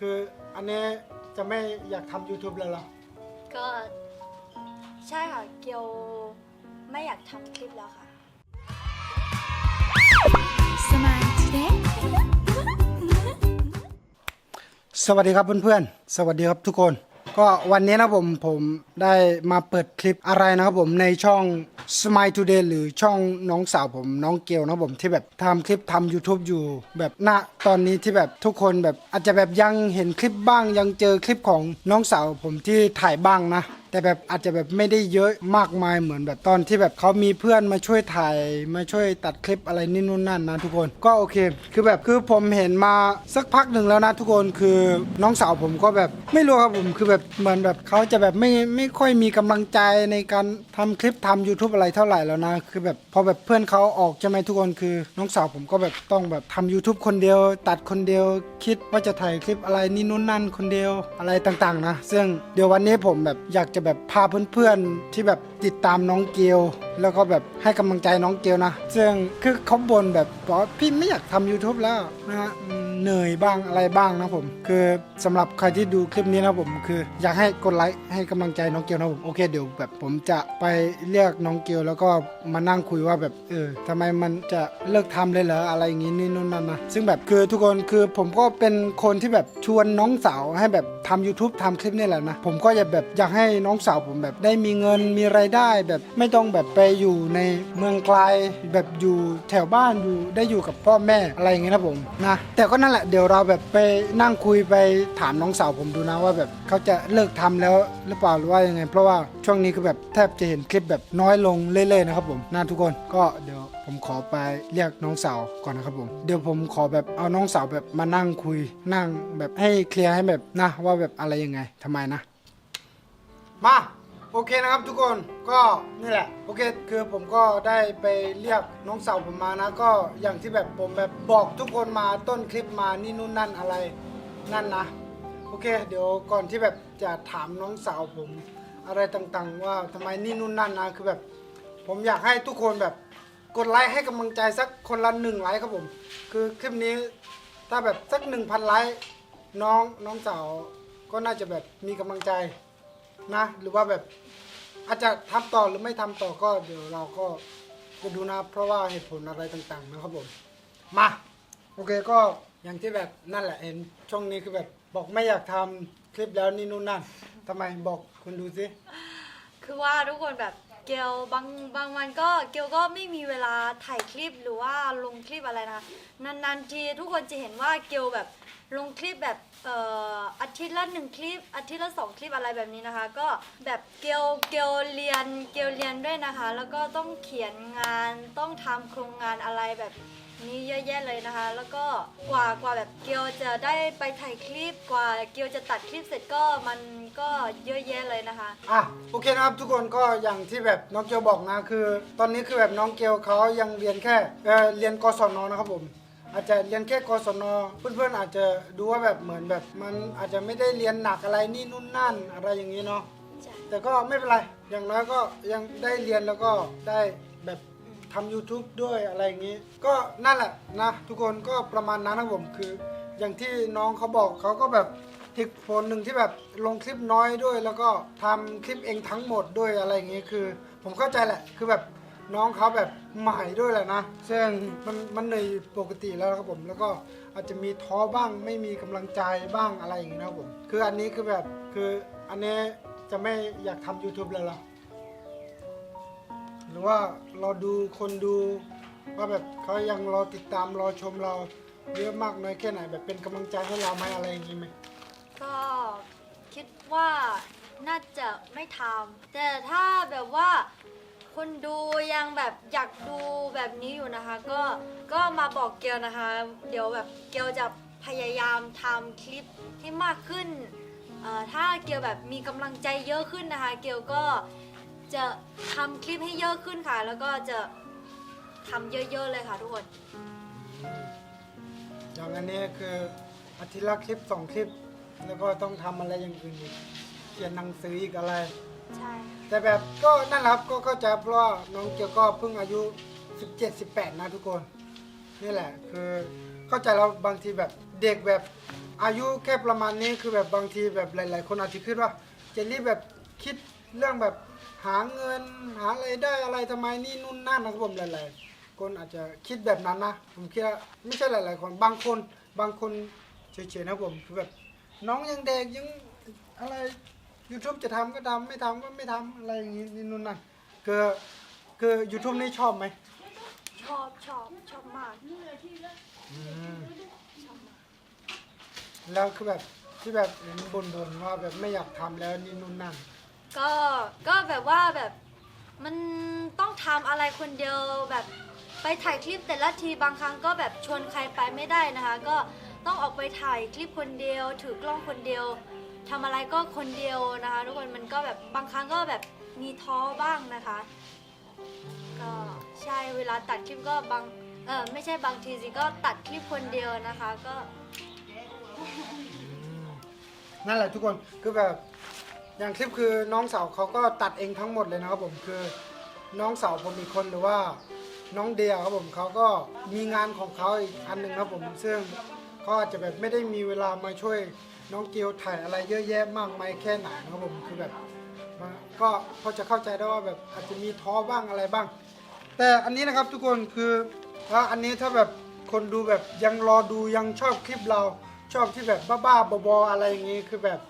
คืออันนี้จะไม่อยากทำ YouTube แล้วเหรอ ก็ใช่ค่ะ เกียวไม่อยากทำคลิปแล้วค่ะ สวัสดีครับเพื่อนๆ สวัสดีครับทุกคน ก็วันนี้นะผมผมได้มาเปิดคลิปอะไรนะครับผมในช่อง Smile Today หรือช่องน้องสาวผมน้องเกลนะผมที่แบบทำคลิปทำ YouTube อยู่ แบบณตอนนี้ที่แบบทุกคนแบบอาจจะแบบยังเห็นคลิปบ้างยังเจอคลิปของน้องสาวผมที่ถ่ายบ้างนะ แต่แบบอาจจะแบบไม่ได้เยอะมากมายเหมือนแบบตอนที่แบบเขามีเพื่อนมาช่วยถ่ายมาช่วยตัดคลิปอะไรนี่นู่นนั่นนะทุกคนก็โอเค คือแบบคือผมเห็นมาสักพักหนึ่งแล้วนะทุกคนคือน้องสาวผมก็แบบไม่รู้ครับผมคือแบบเหมือนแบบเขาจะแบบไม่ไม่ค่อยมีกำลังใจในการทำคลิปทำ YouTube อะไรเท่าไหร่แล้วนะคือแบบพอแบบเพื่อนเขาออกใช่ไหมทุกคนคือ น้องสาวผมก็แบบต้องแบบทำ YouTube คนเดียว ตัดคนเดียว คิดว่าจะถ่ายคลิปอะไรนี่นู่นนั่นคนเดียวอะไรต่างๆนะซึ่งเดี๋ยววันนี้ผมแบบอยากจะแบบพาเพื่อนๆที่แบบติดตามน้องเกลแล้วก็แบบให้กำลังใจน้องเกลนะซึ่งคือเขาบ่นแบบบอกว่าพี่ไม่อยากทำ YouTube แล้วนะฮะอืม เหนื่อยบ้างอะไรบ้างนะผม คือสำหรับใครที่ดูคลิปนี้นะผม คืออยากให้กดไลค์ให้กำลังใจน้องเกลนะผมโอเคเดี๋ยวแบบผมจะไปเรียกน้องเกลแล้วก็มานั่งคุยว่าแบบเออทำไมมันจะเลิกทำเลยเหรออะไรอย่างงี้นี่นู่นนั่นนะซึ่งแบบคือทุกคนคือผมก็เป็นคนที่แบบชวนน้องสาวให้แบบทำ YouTube ทำคลิปนี่แหละนะผมก็อยากแบบอยากให้น้องสาวผมแบบได้มีเงินมีรายได้แบบไม่ต้องแบบไปอยู่ในเมืองไกลแบบอยู่แถวบ้านอยู่ได้อยู่กับพ่อแม่อะไรอย่างเงี้ยนะผมนะแต่ก็นั่นแหละเดี๋ยวเราแบบไปนั่งคุยไปถามน้องสาวผมดูนะว่าแบบเขาจะเลิกทำแล้วหรือเปล่าหรือว่ายังไง เพราะว่าช่วงนี้คือแบบแทบจะเห็นคลิปแบบน้อยลงเรื่อยๆนะครับผมนะทุกคนก็เดี๋ยวผมขอไปเรียกน้องสาวก่อนนะครับผมเดี๋ยวผมขอแบบเอาน้องสาวแบบมานั่งคุยนั่งแบบให้เคลียร์ให้แบบนะว่าแบบอะไรยังไงทำไมนะ มา โอเคนะครับทุกคนก็นี่แหละ โอเค คือผมก็ได้ไปเรียกน้องสาวผมมานะ ก็อย่างที่แบบผมแบบบอกทุกคนมาต้นคลิปมานี่นู่นนั่นอะไรนั่นนะ โอเค เดี๋ยวก่อนที่แบบจะถามน้องสาวผมอะไรต่างๆ ว่าทำไมนี่นู่นนั่นนะคือแบบ ผมอยากให้ทุกคนแบบกดไลค์ให้กำลังใจสักคนละหนึ่งไลค์ครับผม คือคลิปนี้ถ้าแบบสักหนึ่งพันไลค์น้องน้องสาวก็น่าจะแบบมีกำลังใจ นะ หรือว่าแบบอาจจะทำต่อหรือไม่ทำต่อก็เดี๋ยวเราก็จะดูนะเพราะว่าเหตุผลอะไรต่างๆนะครับผมมาโอเคก็อย่างที่แบบนั่นแหละเห็นช่วงนี้คือแบบบอกไม่อยากทำคลิปแล้วนี่นู่นนั่นทำไมบอกคุณดูสิคือว่าทุกคนแบบเกียวบางบางวันก็เกียวก็ไม่มีเวลาถ่ายคลิปหรือว่าลงคลิปอะไรนะนานๆทีทุกคนจะเห็นว่าเกียวแบบ ลงคลิปแบบเอ่ออาทิตย์ละหนึ่งคลิป อาทิตย์ละสองคลิปอะไรแบบนี้นะคะ ก็แบบเกียวเกียวเรียนเกียวเรียนด้วยนะคะ แล้วก็ต้องเขียนงานต้องทำโครงงานอะไรแบบนี่เยอะแยะเลยนะคะ แล้วก็กว่ากว่าแบบเกียวจะได้ไปถ่ายคลิปกว่าเกียวจะตัดคลิปเสร็จก็มันก็เยอะแยะเลยนะคะ อะโอเคนะครับทุกคนก็อย่างที่แบบน้องเกียวบอกนะคือ ตอนนี้คือแบบน้องเกียวเขายังเรียนแค่เออเรียนกศนนะครับผม อาจจะเรียนแค่กศนเพื่อนๆอาจจะดูว่าแบบเหมือนแบบมันอาจจะไม่ได้เรียนหนักอะไรนี่นู่นนั่นอะไรอย่างนี้เนาะใช่แต่ก็ไม่เป็นไรอย่างน้อยก็ยังได้เรียนแล้วก็ได้แบบทำ YouTube ด้วยอะไรอย่างนี้ ก็นั่นแหละนะ ทุกคนก็ประมาณนั้นนะผมคือ อย่างที่น้องเขาบอกเขาก็แบบอีกผลหนึ่งที่แบบลงคลิปน้อยด้วย แล้วก็ทำคลิปเองทั้งหมดด้วยอะไรอย่างนี้คือ ผมเข้าใจแหละคือแบบ น้องเขาแบบใหม่ด้วยแหละนะซึ่งมันมันเหนื่อยปกติแล้วครับผม แล้วก็อาจจะมีท้อบ้างไม่มีกำลังใจบ้างอะไรอย่างนี้นะครับผม คืออันนี้คือแบบคืออันนี้จะไม่อยากทำ YouTube เลยเหรอหรือว่าเราดูคนดูว่าแบบเขายังรอติดตามรอชมเราเยอะมากน้อยแค่ไหนแบบเป็นกำลังใจให้เราไหมอะไรอย่างนี้ไหมก็คิดว่าน่าจะไม่ทำแต่ถ้าแบบว่า คนดูยังแบบอยากดูแบบนี้อยู่นะคะ ก็ก็มาบอกเกียวนะคะ เดี๋ยวแบบเกียวจะพยายามทำคลิปให้มากขึ้นเอ่อถ้าเกียวแบบมีกำลังใจเยอะขึ้นนะคะ เกียวก็จะทำคลิปให้เยอะขึ้นค่ะ แล้วก็จะทำเยอะๆเลยค่ะทุกคน อย่างอันนี้คืออาทิตย์ละคลิปสองคลิป แล้วก็ต้องทำอะไรอย่างอื่นอีกเขียนหนังสืออีกอะไร ใช่แต่แบบก็นั่นแหละครับก็เข้าใจเพราะว่าน้องเกียวก็เพิ่งอายุ 17 18 นะทุกคน นี่แหละคือเข้าใจแล้วบางทีแบบเด็กแบบอายุแค่ประมาณนี้คือแบบบางทีแบบหลาย ๆ คนอาจจะคิดว่าเจนนี่แบบคิดเรื่องแบบหาเงินหาอะไรได้อะไรทำไมนี่นู่นนั่นนะครับผมหลาย ๆ คนอาจจะคิดแบบนั้นนะผมคิดว่าไม่ใช่หลาย ๆ คนบางคนบางคนเฉยๆนะผมคือแบบน้องยังเด็กยังอะไร YouTube จะทำก็ทำไม่ทำก็ไม่ทำอะไรอย่างนี้นี่นู่นนั่นคือคือ YouTube นี่ชอบไหมชอบชอบชอบมากแล้วคือแบบที่แบบเห็นบ่นๆว่าแบบไม่อยากทำแล้วนี่นู่นนั่นก็ก็แบบว่าแบบมันต้องทำอะไรคนเดียวแบบไปถ่ายคลิปแต่ละทีบางครั้งก็แบบชวนใครไปไม่ได้นะคะ ก็ต้องออกไปถ่ายคลิปคนเดียว ถือกล้องคนเดียว ทำอะไรก็คนเดียวนะคะ ทุกคนมันก็แบบบางครั้งก็แบบมีท้อบ้างนะคะ ก็ใช่เวลาตัดคลิปก็บางเออไม่ใช่บางทีสิก็ตัดคลิปคนเดียวนะคะก็นั่นแหละทุกคนคือแบบอย่างคลิปคือน้องสาวเขาก็ตัดเองทั้งหมดเลยนะครับผมคือน้องสาวผมอีกคนหรือว่าน้องเดียครับผมเขาก็มีงานของเขาอีกอันหนึ่งครับผมซึ่งเขาอาจจะแบบไม่ได้มีเวลามาช่วย น้องเกียวถ่ายอะไรเยอะแยะมากมายแค่ไหนนะครับผมคือแบบก็พอจะเข้าใจได้ว่าแบบอาจจะมีท้อบ้างอะไรบ้าง แต่อันนี้นะครับทุกคนคือถ้าอันนี้ถ้าแบบคนดูแบบยังรอดูยังชอบคลิปเราชอบที่แบบบ้าๆบอๆอะไรอย่างงี้คือแบบ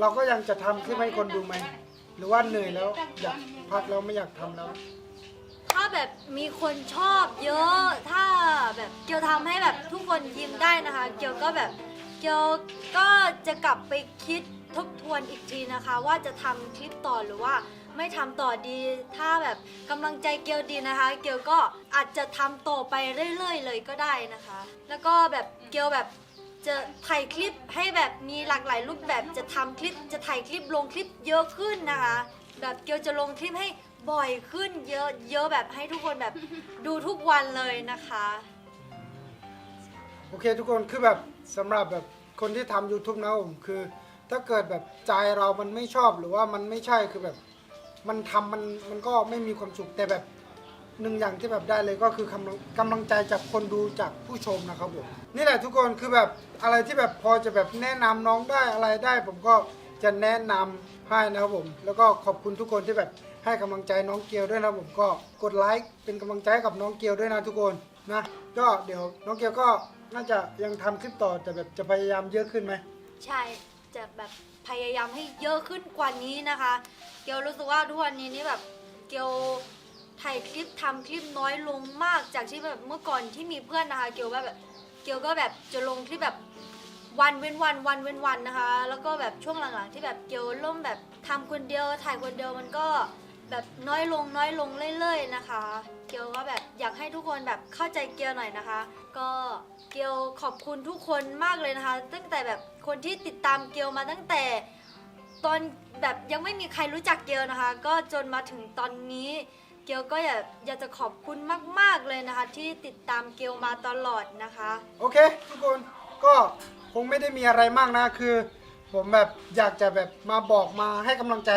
เราก็ยังจะทำคลิปให้คนดูไหมหรือว่าเหนื่อยแล้วอยากพักแล้วไม่อยากทำแล้ว ถ้าแบบมีคนชอบเยอะ ถ้าแบบเกียวทำให้แบบทุกคนยิ้มได้นะคะ เกียวก็แบบเกียวก็จะกลับไปคิดทบทวนอีกทีนะคะ ว่าจะทำคลิปต่อหรือว่าไม่ทำต่อดี ถ้าแบบกำลังใจเกียวดีนะคะ เกียวก็อาจจะทำต่อไปเรื่อยๆ เลยก็ได้นะคะ แล้วก็แบบเกียวแบบ จะถ่ายคลิปให้แบบมีหลากหลายรูปแบบจะทำคลิปจะถ่ายคลิปลงคลิปเยอะขึ้นนะคะ แบบเกียวจะลงคลิปให้ บ่อยขึ้นเยอะเยอะแบบให้ทุกคนแบบดูทุกวันเลยนะคะ โอเคทุกคนคือแบบสำหรับแบบคนที่ทำ YouTube นะผมคือ ถ้าเกิดแบบใจเรามันไม่ชอบหรือว่ามันไม่ใช่คือแบบ มันทำมันมันก็ไม่มีความสุขแต่แบบหนึ่งอย่างที่แบบได้เลยก็คือกำลังกำลังใจจากคนดูจากผู้ชมนะครับผมนี่แหละทุกคนคือแบบอะไรที่แบบพอจะแบบแนะนำน้องได้อะไรได้ ผมก็ จะแนะนำให้นะครับผม แล้วก็ขอบคุณทุกคนที่แบบให้กำลังใจน้องเกียวด้วยนะผมก็กดไลค์เป็นกำลังใจให้กับน้องเกียวด้วยนะทุกคนนะ ก็เดี๋ยวน้องเกียวก็น่าจะยังทำคลิปต่อแต่แบบจะพยายามเยอะขึ้นไหม ใช่จะแบบพยายามให้เยอะขึ้นกว่านี้นะคะ เกียวรู้สึกว่าทุกวันนี้นี่แบบเกียวถ่ายคลิปทำคลิปน้อยลงมากจากที่แบบเมื่อก่อนที่มีเพื่อนนะคะ เกียวว่าแบบเกียวก็แบบจะลงคลิปแบบ วันเว้นวันวันเว้นวันนะคะ แล้วก็แบบช่วงหลังๆ ที่แบบเกียวเริ่มแบบทำคนเดียวถ่ายคนเดียวมันก็แบบน้อยลงน้อยลงเรื่อยๆนะคะ เกียวก็แบบอยากให้ทุกคนแบบเข้าใจเกียวหน่อยนะคะ ก็เกียวขอบคุณทุกคนมากเลยนะคะ ตั้งแต่แบบคนที่ติดตามเกียวมาตั้งแต่ตอนแบบยังไม่มีใครรู้จักเกียวนะคะ ก็จนมาถึงตอนนี้ เกียวก็อยากอยากจะขอบคุณมาก ๆเลยนะคะ ที่ติดตามเกียวมาตลอดนะคะ โอเค ทุกคนก็ คงไม่ได้มีอะไรมากนะคือ ผมแบบอยากจะแบบมาบอกมาให้กำลังใจ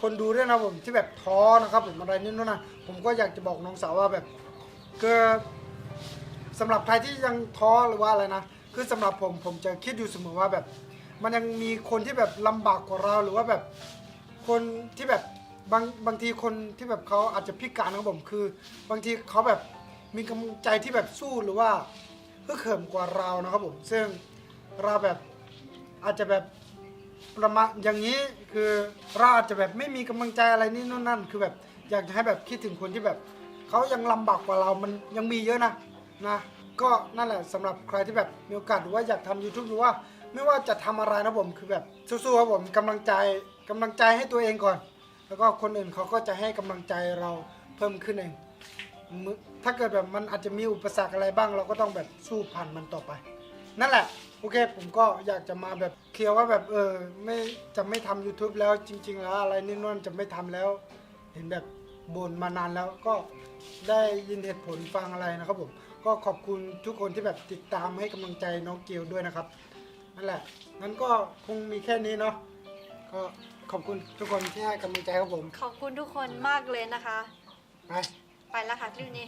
คนดูด้วยนะผมที่แบบท้อนะครับผมอะไรนิดนู้นนะผมก็อยากจะบอกน้องสาวว่าแบบคือสำหรับใครที่ยังท้อหรือว่าอะไรนะคือสำหรับผมผมจะคิดอยู่เสมอว่าแบบ มันยังมีคนที่แบบลำบากกว่าเราหรือว่าแบบคนที่แบบบางบางทีคนที่แบบเขาอาจจะพิการนะครับผมคือ บางทีเขาแบบมีกำลังใจที่แบบสู้หรือว่าฮึกเหิมกว่าเรานะครับผมซึ่ง เราแบบอาจจะแบบประมาณอย่างนี้คือเราอาจจะแบบไม่มีกำลังใจอะไรนี่นู่นนั่น คือแบบอยากจะให้แบบคิดถึงคนที่แบบเขายังลำบากกว่าเรามันยังมีเยอะนะนะ ก็นั่นแหละสำหรับใครที่แบบมีโอกาสหรือว่าอยากทำ YouTube หรือว่า ไม่ว่าจะทำอะไรนะผมคือแบบสู้ๆครับผมกำลังใจกำลังใจให้ตัวเองก่อน แล้วก็คนอื่นเขาก็จะให้กำลังใจเราเพิ่มขึ้นเองมึถ้าเกิดแบบมันอาจจะมีอุปสรรคอะไรบ้าง เราก็ต้องแบบสู้ผ่านมันต่อไป นั่นแหละ โอเคผมก็อยากจะมาแบบเคลียร์ว่าแบบเออไม่จะไม่ทำ YouTube แล้วจริง ๆ แล้วอะไรนี่นู่นจะไม่ทำแล้ว เห็นแบบบ่นมานานแล้วก็ได้ยินเหตุผลฟังอะไรนะครับผม ก็ขอบคุณทุกคนที่แบบติดตามให้กำลังใจน้องเกียวด้วยนะครับนั่นแหละงั้นก็คงมีแค่นี้เนาะก็ขอบคุณทุกคนที่ให้กำลังใจครับผมขอบคุณทุกคนมากเลยนะคะ ไป ไปแล้วค่ะคลิปนี้